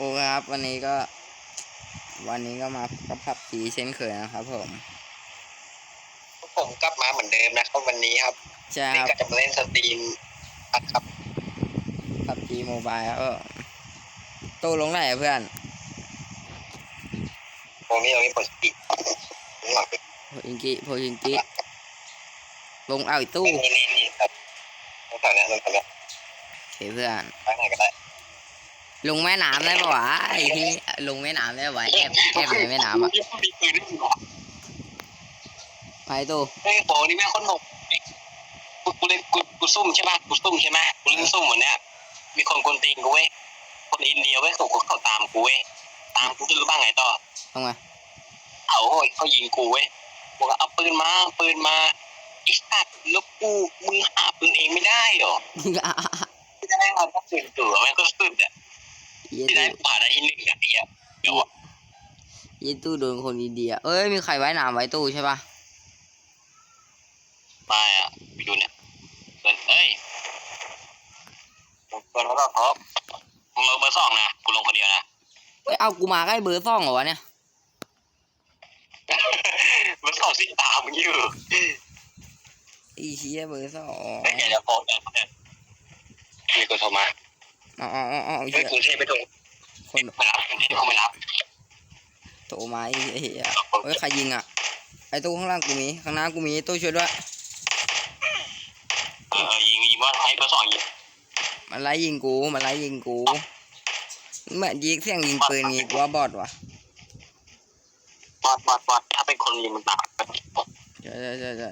โอเคครับวันนี้ก็ วันนี้ก็มากับพับจีเช่นเคยนะครับผมผมกลับมาเหมือนเดิมนะครับวันนี้ครับใช่นี่ครับก็จะมาเล่นสตรีมครับพับจีโมบายครับผมโตลงไหนอะเพื่อนตรงนี้ตรงนี้ผมปิดข้างหลังปิดโพอิงกิโพอิงกิลงเอาอีกตู้นี่นี่นี่ครับตรงแถวเนี้ยตรงแถวเนี้ยโอเคเพื่อนไปไหนก็ได้ ลงแม่น้ำได้ปะวะไอ้ที่ลงแม่น้ำได้ปะวะแอบแอบในแม่น้ำอะมีปืนด้วยเหรอไปตู้เฮ้ยโหนี่แม่งคนหนกกูกูเล่นกูกูซุ่มใช่ป่ะกูซุ่มใช่ไหมกูเล่นซุ่มเหมือนเนี้ยมีคนกวนตีนกูเว้ยคนอินเดียเว้ยเขาเขาตามกูเว้ยตามกูจะรู้บ้างไงต่อทำไงเอาโอ้ยเขายิงกูเว้ยบอกว่าเอาปืนมาปืนมาไอ้สัตว์แล้วกูมึงหาปืนเองไม่ได้เหรอที่ได้เอาพวกปืนตัวแม่งก็สุดอะ เยี่ที่ได้ตู้ผ่าได้ที่หนึ่งอะไอ้เหี้ยเดี๋ยวอะเยี่ตู้โดนคนอินเดีย เอ้ยมีใครไว้น้ำไว้ตู้ใช่ปะมาอะไปดูเนี่ยเดินเอ้ยลงตัวแล้วก็ท็อปมึงลงเบอร์สองนะกูลงคนเดียวนะ เอ้ยเอากูมาใกล้เบอร์ซ่องเหรอวะเนี่ยเบอร์สองสิตามมึงอยู่ไอ้เหี้ยเบอร์ซ่องเฮ้ยเดี๋ยวเดี๋ยวโฟนเดี๋ยวเดี๋ยวมีคนโทรมา อ๋ออ๋ออ๋ออ๋อเฮ้เหี้ยยกรุงเทพไปตรงคนไปรับกรุงเทพเขาไม่รับโทรมาไอ้เหี้ยเฮ้ยใครยิงอะ ไอ้ตู้ข้างล่างกูมี ข้างหน้ากูมีตู้ช่วยด้วยเออเออยิงยิงว่าให้เบอร์สองยิงมันไล่ยิงกูมันไล่ยิงกูเหมือนยิงเสียงยิงปืนงี้กูว่าบอดว่ะบอดบอดบอดถ้าเป็นคนยิงมันตามใช่ใช่ใช่ใช่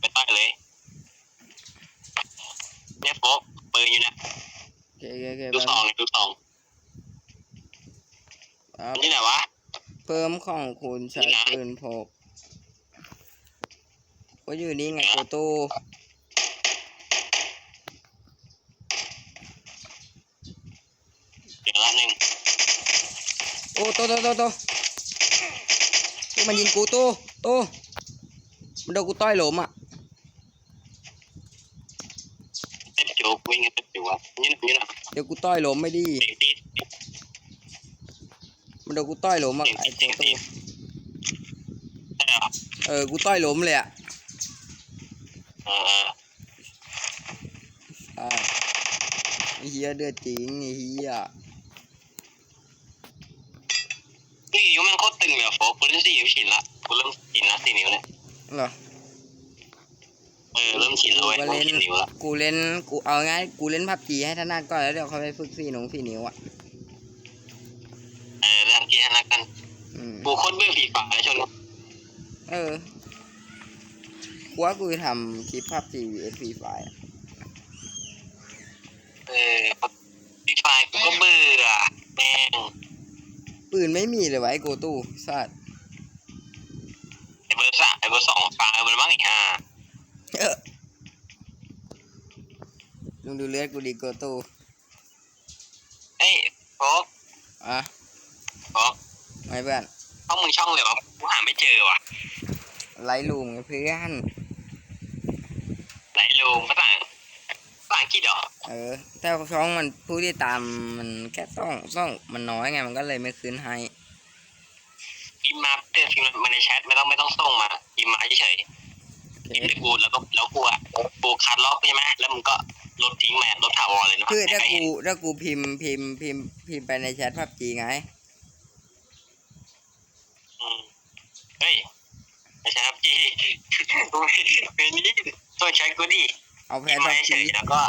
ไปต่อยเลยเนี่ยโฟก ปืนอยู่เนี่ยโอเคโอเคโอเคดูสองเลยดูสองครับนี่ไหนวะ เพิ่มของคุณใช้ปืนพกก็อยู่นี่ไงกูตู้เดี๋ยวละหนึ่งโอ้โตโตโตโตตู้มันยิงกูตู้ตู้มันโดนกูต้อยหลมอะ เต็มจูวิ่งกันเต็มจูวะนี่นะนี่นะเดี๋ยวกูต้อยหลมไม่ดีเด็กตีมันโดนกูต้อยหลมอะเด็กไอ้ตีกูเด็กตีตู้ใช่เหรอเออ กูต้อยหลมเลยอะเออเอออ่าไอ้เฮียเดือดจริงไอ้เฮีย นี่นิ้วมันโคตรตึงเลยอะโฟกกูเล่นสี่นิ้วชินละกูเริ่มชินละสี่นิ้วเนี่ยเหรอ เออเริ่มชินแล้วกูเว้ยก็เริ่มเล่นชินนิ้วละกูเล่นกูเอาง่ายกูเล่นพับจีให้ถนัดก่อนแล้วเดี๋ยวเขาไปฝึกสี่หนงสี่นิ้วอะเออเริ่มกินให้รักกันอืมกูโคตรเบื่อฝีฝาเลยชนเออกูว่ากูจะทำคลิปพับจี vs ฟรีไฟเออฝีฝากูก็เบื่อแม่งปืนไม่มีเลยวะไอ้โกตู้สัตว์ไอเบอร์สามไอเบอร์สองฟังไอเบอร์บ้างอีกอะ เออลุงดูเลือดกูดีโกตู้เฮ้ยโฟกอะโฟกไม่เพื่อนเข้ามึงช่องเลยวะกูหาไม่เจอว่ะไล่ลุงไงเพื่อนไหนลูมภาษาภาษาอังกฤษเหรอเออแต่ช่องมันผู้ที่ตามมันแค่ต้องต้องมันน้อยไงมันก็เลยไม่ขึ้นให้ พิมพ์มาเตือนพิมพ์มาในแชทไม่ต้องไม่ต้องส่งมาพิมพ์มาเฉย โอเคๆพิมพ์ให้กูแล้วก็แล้วกูอะกูคัดล็อกใช่ไหมแล้วมึงก็ลบทิ้งมาลบถาวรเลยนะคือถ้าให้กูเห็นถ้ากูพิมพ์พิมพ์พิมพ์พิมพ์ไปในแชทพับจีไงอืมเฮ้ยไม่ใช่ครับพี่เฮ้ยนี่ต้องใช้กูดิเอาแพพิทมพ์พัมาบเฉจียๆแล้วก็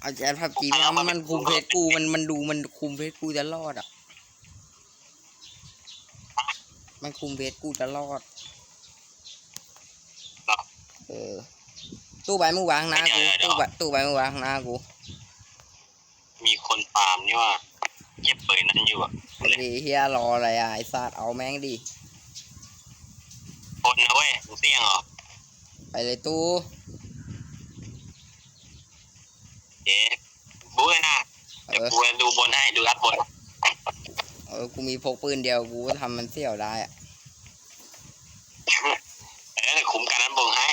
เอาแชทพับจีไม่เอามันมันคุมเพจกูมันมันดูมันคุมเพจกูตลอดอะมันคุมเพจกูตลอดเออ ตู้ใบมือวางหน้ากูตู้ใบตู้ใบมือวางหน้ากูมีคนตามนี่ว่าเก็บเปิดนั้นอยู่อะดีเฮียรออะไรอะไอ้สัตว์เอาแม่งดิคนนะเว้ยมึงเสี่ยงเหรอไปเลยตู้เอ๊ะบู๊เลยนะเอเดี๋ยวอกูจะดูบนให้ดูรัดบนเออกูมีพกปืนเดียวกูก็ทำมันเสี่ยวได้อะ เออเดี๋ยวคุ้มกันนั้นบงให้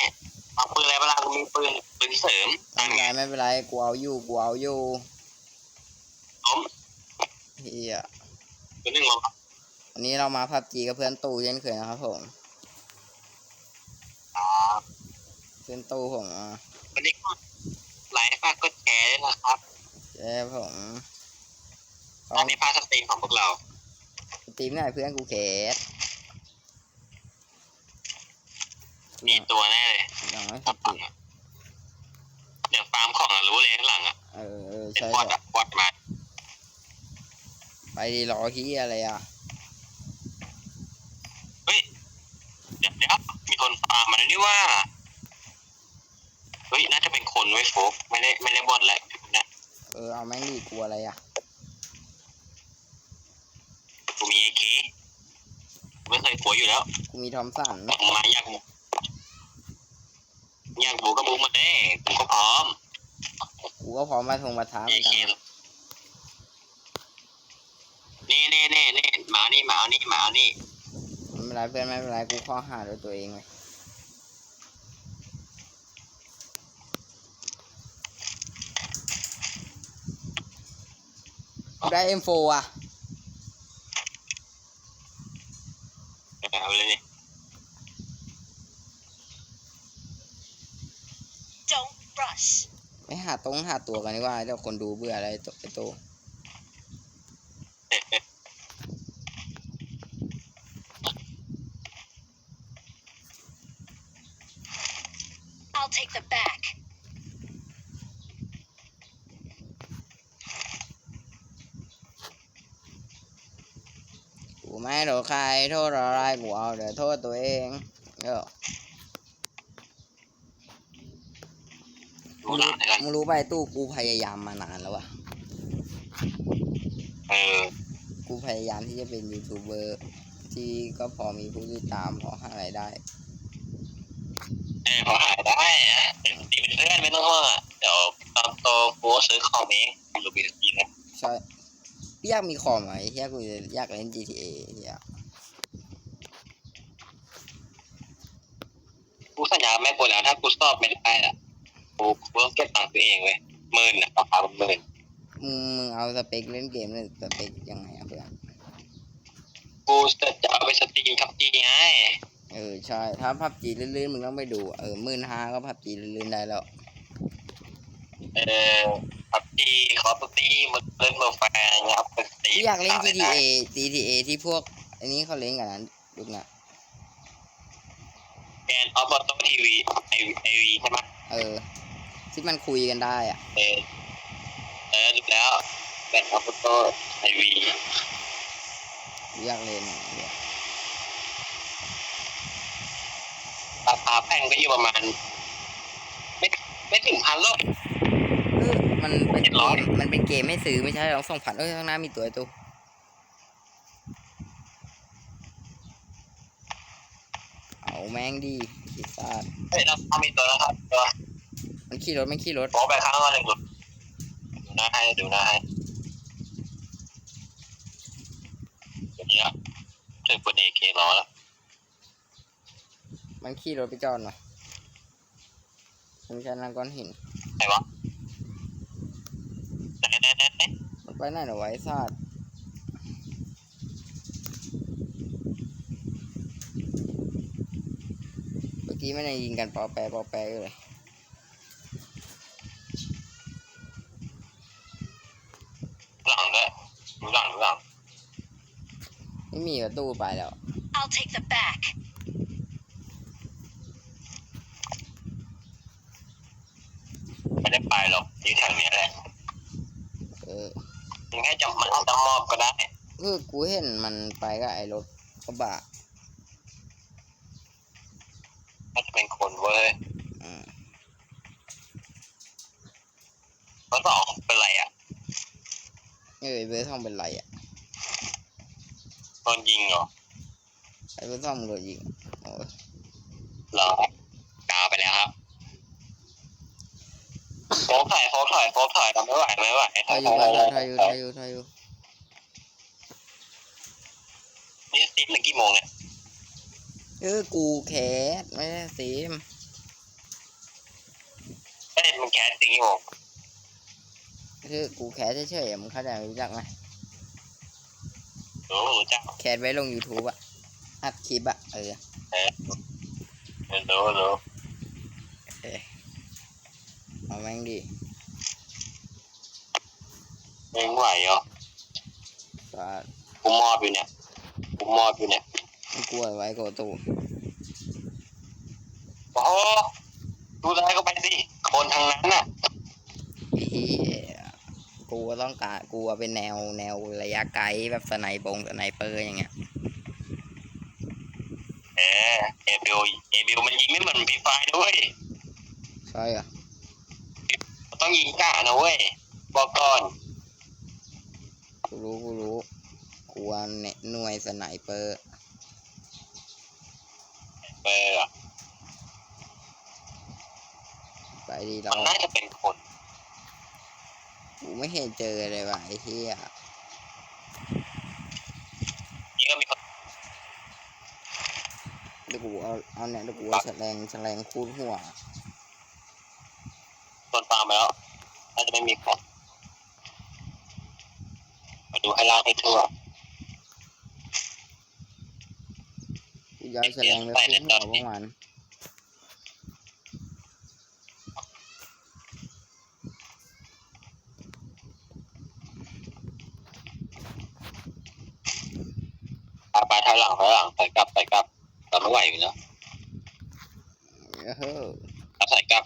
เอาปืนอะไรเวลากูมีปืนปืน เสริมไม่นั่นเป็นไรไงไม่เป็นไรกูเอาอยู่กูเอาอยู่ล้มเฮียตัวหนึ่งมาวันนี้เรามาพับจีกับเพื่อนตู่เช่นเคยนะครับผมครับเพื่อนตู่ผมอะวันนี้ก็ไลฟ์ฝากกดแชร์ด้วยนะครับเจ้ผมเขาอันนี้พาสตรีมของพวกเราตีมไหนเพื่อนกูแคสมีตัวแน่เลยยังไม่ครัพั บบเดี๋ยวฟาร์มของอะรู้เลยข้างหลังอะเออเออเป็นใช่บอทใช่อะบอทมาไปดีรอที่อะไรอะ เฮ้ยเดี๋ยวเดี๋ยวมีคนฟาร์มมาแล้วนี่ว่าเฮ้ยน่าจะเป็นคนไว้ยโฟกไม่ได้ไม่ได้บอทแหละนะเออเอาแม่งดีกลัวอะไรอะ กูมีเอเคไม่เคยกลัวอยู่แล้ว กูมีทอมสันออกมาอยาก อยากบูก็บูมาแน่กูก็พร้อมกูก็พร้อมมาทงมาท้าเหเอมือนเคกันนะนี่นี่นี่นี่หมานี่หมาเอานี่หมาเอานี่ไม่เป็นไรเพื่อนไม่เป็นไรกูข้อหาด้วยตัวเองเลยกูได้ M4 อะเอาเลย นี่ Don't rush. ไม่หาตรงหาตัวกันดีกว่าเดี๋ยวคนดูเบื่ออะไรตัวไอโต I'll take the back. กูไม่โทษใครโทษอะไรกูเอาเดี๋ยวโทษตัวเองเออ ดูหลังแล้วกัน มึงรู้ไปตู้กูพยายามมานานแล้วอะเออกูพยายามที่จะเป็นยูทูบเบอร์ที่ก็พอมีผู้ติดตามพอหารายได้เออพอหายได้อะตีเป็นเพื่อนไม่ต้องห่วงอะเดี๋ยวตอนโตกูก็ซื้อคอมเองหรือบีสกีนะใช่พี่อยากมีคอมไหมเฮียกูจะอยากเล่น GTA เฮียกูสัญญาแม่กูแล้วถ้ากูสอบไม่ได้อะ กูกูต้องเก็บตังค์ตัวเองเว้ยหมื่นอะราคาเป็นหมื่นมึงมึงเอาสเปคเล่นเกมเลยสเปคยังไงอะเพื่อนกูจะจะเอาไปสตรีมครับจีไงเออใช่ถ้าพับจีลื่นๆมึงต้องไปดูอะเออหมื่นห้าก็พับจีลื่นๆได้แล้วเออครับจีขอสตรีมมันเล่นเบอร์แฟนครับเป็นสตรีมพี่อยากเล่นได้ GTA GTA ที่พวก อันนี้เขาเล่นกันนั้นยุคน่ะแกนออฟบอททีวีไอไอวีใช่ไหมเออ ที่มันคุยกันได้อะเออเออดูแล้วแกนออฟบอทไอวีอยากเล่นเหี้ยราคาแพงก็อยู่ประมาณ ไม่ไม่ถึงพันหรอกเออมันเป็นเจ็ดเกร้อยมมันเป็นเกมให้ซื้อไม่ใช่หรอกส่งผ่านเอ้ยข้างหน้ามีตัวไอ้ตัวเอาแม่งดีขีดซาดเฮ้ยเราทำมีตัวแล้วครับตัว มันขี่รถมันขี่รถบอกไปครั้งละหนึ่งหลุดดูหน้าให้ดูหน้าให้เดี๋ยวนี้ละถึงบนเอเครอแล้วมันขี่รถไปจอดหน่อยมันใช้นางก้อนหิน ไหนวะไหนไหนไหนไหนมันไปไหนเหรอไวะไอ้ซาดเมื่อกี้มันยังยิงกันปอแปรปอแปรอยู่เลย หลังด้วยดูหลังดูหลัง ไม่มีประตูไปแล้ว I'll take the back. ไม่ได้ไปหรอกอยู่แถวเนี้ยแหละเออมึงแค่จะมันจะมอบก็ได้เออกูเห็นมันไปกับไอ้รถกระบะน่าจะเป็นคนเว้ยอืมรถสองเป็นไรอะเออไอ้เบอร์ทองเป็นไรอะโด นยิงเหรอไอ้เบอร์ทองมันโดนยิงโอ้ยเหรอกาวไปแล้วครับโฟกถ่ายโฟกถ่ายโฟกถ่ายทำไม่ไหวไม่ไหวทายอยู่ทายอยู่ทายอยู่ทายอยู่นี่ซีถึงกี่โมงเนี่ยเออกูแคสไม่ได้ซีมเอ้ยมันแคสถึงกี่โมงคือกูแคสเฉยๆอะมึงเข้าใจรู้จักไหม โอ้จ้าแคสไว้ลง YouTube อะอัดคลิปอะเออเออรู้รู้เออเอาแม่งดิไม่ไหวเหรอสาดกูมอบอยู่เนี่ยกูมอบอยู่เนี่ยไม่กลัวไว้โกตูโอ้โหดูได้ก็ไปสิคนทางนั้นน่ะไอ้เหี้ย กูก็ต้องการกูอะเป็นแนวแนวระยะไกลแบบสไนปงสไนเปอร์อย่างเงี้ยเออเอบิวเอบิวมันยิงไม่เหมือนพีไฟด้วยใช่เหรอมันต้องยิงกะนะเว้ยบอกก่อนกูรู้กูรู้กูว่าเนี่ยหน่วยสไนเปอร์เออไปดีเรามันน่าจะเป็นคน กูไม่เห็นเจอเลยว่ะไอ้เหี้ยนี่ก็มีคนเดี๋ยวกูเอาเอาเนี่ยเดี๋ยวกูเอาแฉลงแฉลงคูดหัวคนฟาร์มไปแล้วน่าจะไม่มีคนมาดูให้ล่างให้ทั่วกูจะเอาแฉลงไปคูดหัวพวกมัน ไปไปถ อยหลังถอยหลังถอยกลับถอยกลับเราไม่ไหวอยู่แล้วเฮ้อเราถอยกลับ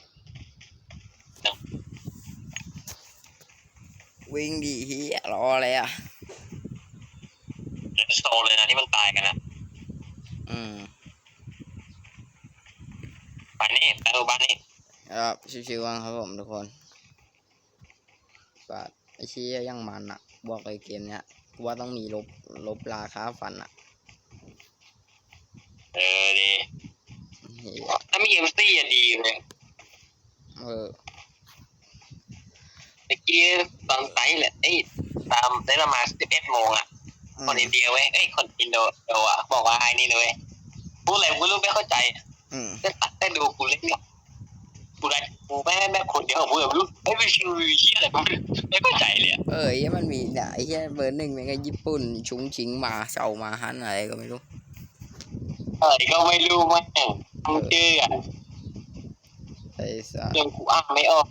วิ่งดีเฮียรออะไรอะเลสโตเลยนะที่มันตายกันนะอืมไปนี่ไปโรงพยาบาลนี่ครับชิวๆกันครับผมทุกคนบาดไอ้เชี้ยยังมันอะ บอกเลยเกมเนี้ยกูว่าต้องมีลบลบราคาฟันอะ เออดี เฮีย ถ้ามีเอ็มซี่อะดีเลย เออ เมื่อกี้ตอนไซส์แหละเอ้ยตามได้ประมาณสิบเอ็ดโมงอะ คนอินเดียเว้ยเอ้ยคนอินโดโดอะบอกว่าไอ้นี่เลยเว้ยพูดอะไรกูรู้ไม่เข้าใจอืมแต่ตัดแต่ดูกูเล่นเนี่ยกูได้กูแม่แม่คนเดียวกูแบบรู้ไอ้วิชิววิชิอะไรกูไม่ไม่เข้าใจเลยอะเออไอ้เหี้ยมันมีเนี่ยไอ้เหี้ยเบอร์หนึ่งมันก็ญี่ปุ่นชุงชิงมาเซามาฮันอะไรก็ไม่รู้ เออก็ไม่รู้แม่งทำชื่ออะไอ้สัสเรื่องกูอ่านไม่ออก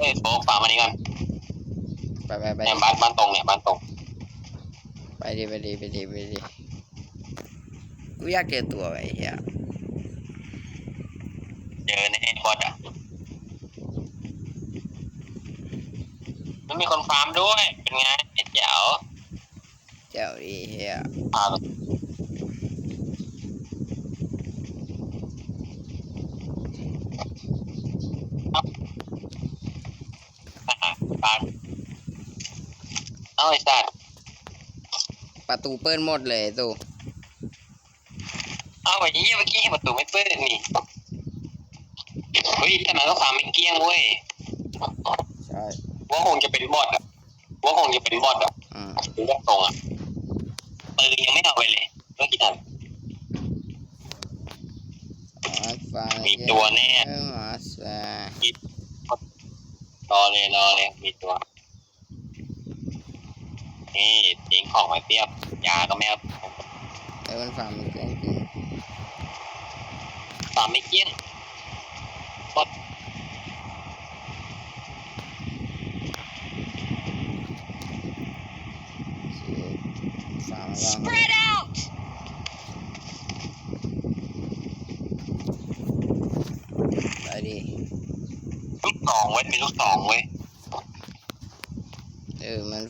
เอ้ยโป๊ฝากมานี่ก่อนไปไปไปเนี่ยบ้านบ้านตรงเนี่ยบ้านตรงไปดิไปดิไปดิไปดิกูอยากเจอตัวไอ้เหี้ยเจอในบอดอะมันมีคนฟาร์มด้วย เป็นไงไอ้เจ๋วเจ้าดิเหี้ยพาไปอะฟาร์มเอา ไอ้สัตว์ ประตูเปิ้ลหมดเลยตู้เอาไอ้เหี้ยเมื่อกี้เห็นประตูไม่เปิดนี่เฮ้ยแต่มันก็ฟาร์มไม่เกลี้ยงเว้ยใช่ว่าคงจะเป็นบอทอะว่าคงจะเป็นบอทอะอืมดูแบบตรงอะปืนยังไม่เอาไปเลยเมื่อกี้ทันอาฟามีตัวแน่เออมาสารอเลยรอเลยมีตัว นี่ทิ้งของไว้เปรียบยาก็ไม่เอาไอ้วันฟาร์มมันเก่งจริงฟาร์มไม่เกลี้ยงบอทฟาร์มแล้ว Spread out! ไปดิ ลูกสองเว้ยมีลูกสองเว้ย เออมันฟาร์มไม่เที่ยงเหี้ย เนี่ยโฟกรอเลย บอทมาแน่ รออยู่ไหนแม่งไม่มาสักทีเดี๋ย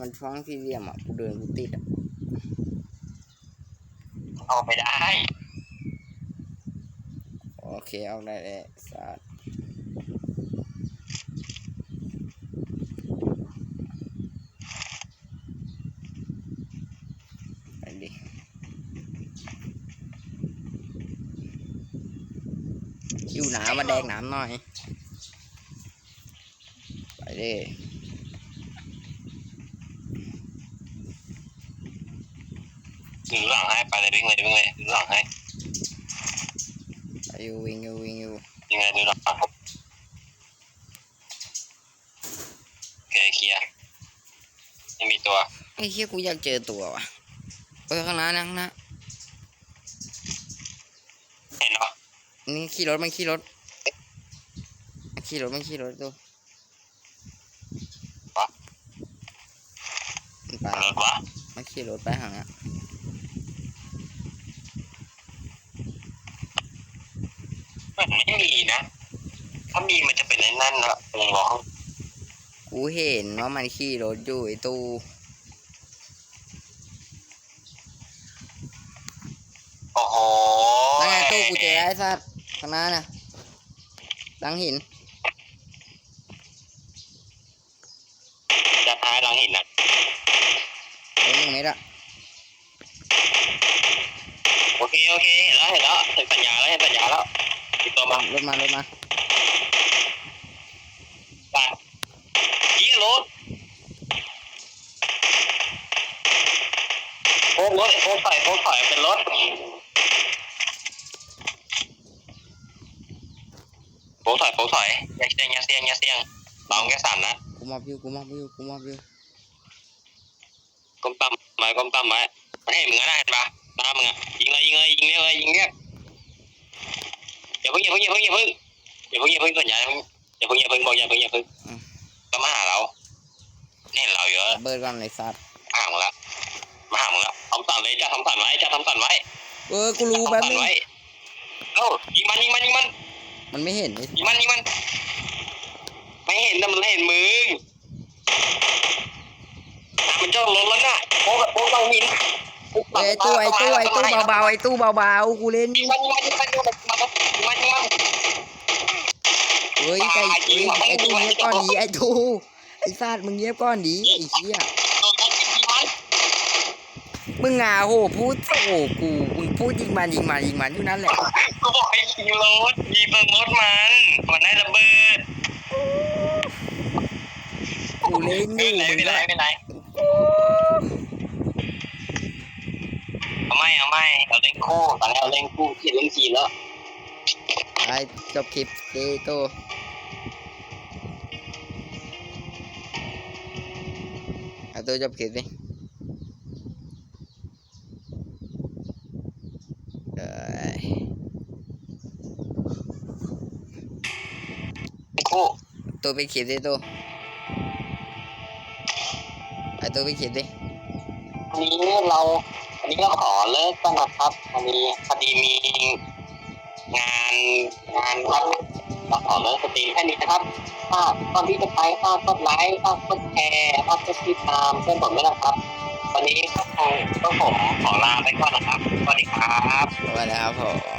มันช่องสี่เหลี่ยมอะกูเดินกูติดอะเอาไปได้ โอเคเอาได้เลยสัตว์ไปดิคิวหนามาแดงน้ำหน่อย ไปดิ ถึงหลังให้ไปเลยวิ่งเลยวิ่งเลยถึงหลังให้ไปอยู่วิ่งอยู่วิ่งอยู่ยังไงดูหลังโอเคเคลียร์ไม่มีตัวไอ้เหี้ยกูอยากเจอตัวว่ะเออข้างหน้านะข้างหน้าเห็นเหรอนี่ขี่รถมันขี่รถมันขี่รถมันขี่รถดูมันไปรถวะมันขี่รถไปหางอะ มันไม่มีนะ ถ้ามีมันจะเป็นไอ้นั่นนะวงล้อกูเห็นว่ามันขี่รถอยู่ไอ้ตู้โอ้โหนั่นไงตู้กูเจอไอ้สัตว์ข้างหน้าน่ะหลังหินจะท้ายหลังหินนะไอ้หนึ่งเมตรอะโอเคโอเคเห็นแล้วเห็นแล้วเห็นสัญญาแล้วเห็นสัญญาแล้ว ติดตัวมารถมารถมาไปเยี่ยรถโอ้รถโอ้ถอยโอ้ถอยเป็นรถโอ้ถอยโอ้ถอยอย่าเสียงอย่าเสียงอย่าเสียงเบาแค่สั่นนะกูมอบอยู่กูมอบอยู่กูมอบอยู่ก้มต่ำไว้ก้มต่ำไว้มันเห็นมึงนะเห็นปะหน้ามึงอะยิงเลยยิงเลยยิงเรียกเลยยิงเรียกอย่าเพิ่งอย่าเพิ่งอย่าเพิ่งอย่าเพิ่งอย่าเพิ่งอย่าเพิ่งสัญญาอย่าเพิ่งอย่าเพิ่งบอกอย่าเพิ่งอย่าเพิ่งก็มาหาเราเห็นเราเยอะระเบิดก่อนเลยสัตว์มาหามึงละมาหามึงละทำสั่นเลยจะทำสั่นไว้จะทำสั่นไว้เออกูรู้แป๊บทำนึสั่นงไว้เอ้ายิงมันยิงมันยิงมัน มันไม่เห็นไอ้ยิงมันยิงมัน ไม่เห็นแต่มันเห็นมึงมันจ้องรถแล้วน่ะโป๊กโป๊กต้องหินเอ้ยไอ้ตู้ไอ้ตู้ไอ้ตู้เบาๆไอ้ตู้เบาๆกูเล่นอยิงยู่มันยิงมันยิงมัน ยิงมันยิงมันยิงมันเฮ้ยไอ้เฮ้ยไอ้ตู้เงียบก่อนดีไอ้ตู้ไอ้สัตว์มึงเงียบก่อนดีไอ้เหี้ยโดนเขายิงมันมึงอะโหพูดโอ้กูมึงพูดยิงมันยิงมันยิงมันอยู่นั่นแหละก็บอกให้ยิงรถยิงตรงรถมันมันได้ระเบิดกูเล่นอไม่ยู่เป็นไรมึไม่งเป็นไรก็ไม่เป็นไรเอาไม่เอาไม่เราเล่นคู่ตอนนี้เราเล่นคู่ที่เล่นทีแล้ว ไอ้จบคลิปเอ้ตู้ไอ้ตู้จบคลิปดิเอ้ยคู่ตู้ไปคลิปดิตู้ไอ้ตู้ไปคลิปดิอันนี้เราอันนี้เราขอเลิกกันนะครับอันนี้พอดีมี งานงานครับเราขอเลิกสตรีมแค่นี้นะครับถ้าตอนที่จะไปถ้ากดไลค์ถ้ากดแชร์ถ้ากดติดตามเพื่อนผมด้วยนะครับวันนี้ก็คงต้องผมขอลาไปก่อนนะครับสวัสดีครับสวัสดีครับผม